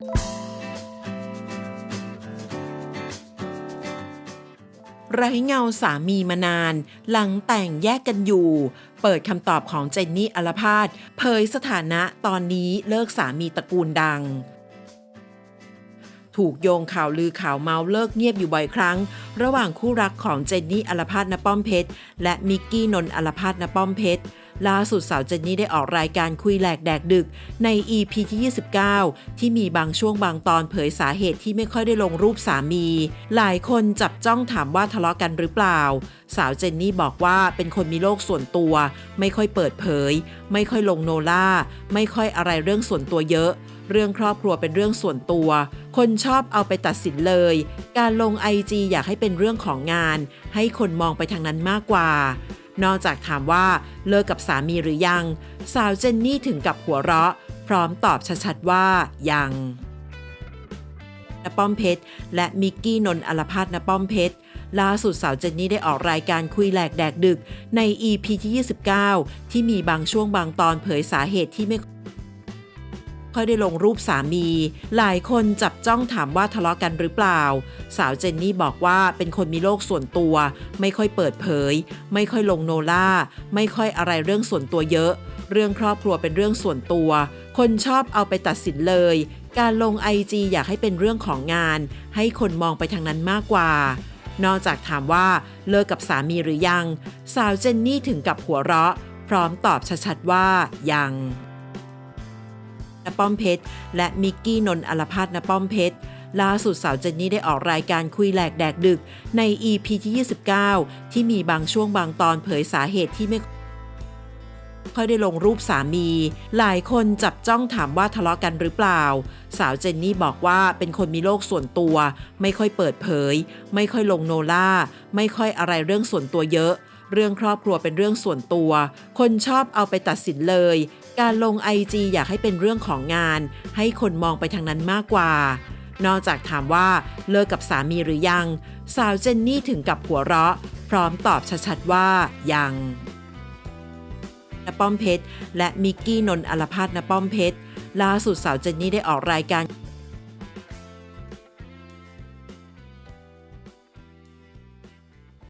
ไร้เงาสามีมานาน หลังแต่งแยกกันอยู่ เปิดคำตอบของเจนนี่อลภาสเผยสถานะตอนนี้เลิกสามีตระกูลดัง ถูกโยงข่าวลือข่าวเมาเลิกเงียบอยู่บ่อยครั้ง ระหว่างคู่รักของเจนนี่อลภาสณป้อมเพชร และมิกกี้นนท์อลภาสณป้อมเพชร ล่าสุดสาวเจนนี่ได้ออกรายการคุยแหลกแดกดึกใน EP ที่ 29 ที่มีบางช่วงบางตอนเผยสาเหตุที่ไม่ค่อยได้ลงรูปสามี หลายคนจับจ้องถามว่าทะเลาะกันหรือเปล่า สาวเจนนี่บอกว่าเป็นคนมีโลกส่วนตัว ไม่ค่อยเปิดเผย ไม่ค่อยลงโนล่า ไม่ค่อยอะไรเรื่องส่วนตัวเยอะ เรื่องครอบครัวเป็นเรื่องส่วนตัว คนชอบเอาไปตัดสินเลย การลงไอจีอยากให้เป็นเรื่องของงาน ให้คนมองไปทางนั้นมากกว่า นอกจากถามว่าเลิกกับสามีหรือยัง สาวเจนนี่ถึงกับหัวเราะ พร้อมตอบชัดๆว่ายังนป้อมเพชรและมิกกี้นนท์อลพาสนป้อมเพชรล่าสุดสาวเจนนี่ได้ออกรายการคุยแหลกแดกดึกใน EP ที่ 29 ที่มีบางช่วงบางตอนเผยสาเหตุที่ไม่ ค่อยได้ลงรูปสามี หลายคนจับจ้องถามว่าทะเลาะกันหรือเปล่า สาวเจนนี่บอกว่าเป็นคนมีโลกส่วนตัว ไม่ค่อยเปิดเผย ไม่ค่อยลงโนล่า ไม่ค่อยอะไรเรื่องส่วนตัวเยอะ เรื่องครอบครัวเป็นเรื่องส่วนตัว คนชอบเอาไปตัดสินเลย การลงไอจีอยากให้เป็นเรื่องของงาน ให้คนมองไปทางนั้นมากกว่านอกจากถามว่าเลิกกับสามีหรือยัง สาวเจนนี่ถึงกับหัวเราะ พร้อมตอบชัดๆว่ายัง ณป้อมเพชร และมิกกี้นนอลภาสณป้อมเพชรล่าสุดสาวเจนนี่ได้ออกรายการคุยแหลกแดกดึกใน EP ที่ 29 ที่มีบางช่วงบางตอนเผยสาเหตุที่ไม่ค่อยได้ลงรูปสามี หลายคนจับจ้องถามว่าทะเลาะกันหรือเปล่า สาวเจนนี่บอกว่าเป็นคนมีโลกส่วนตัว ไม่ค่อยเปิดเผย ไม่ค่อยลงโนล่า ไม่ค่อยอะไรเรื่องส่วนตัวเยอะ เรื่องครอบครัวเป็นเรื่องส่วนตัว คนชอบเอาไปตัดสินเลย การลงไอจีอยากให้เป็นเรื่องของงาน ให้คนมองไปทางนั้นมากกว่า นอกจากถามว่าเลิกกับสามีหรือยัง สาวเจนนี่ถึงกับหัวเราะ พร้อมตอบชัดๆว่ายังณป้อมเพชร และมิกกี้นนอลภาสณป้อมเพชรล่าสุดสาวเจนนี่ได้ออกรายการ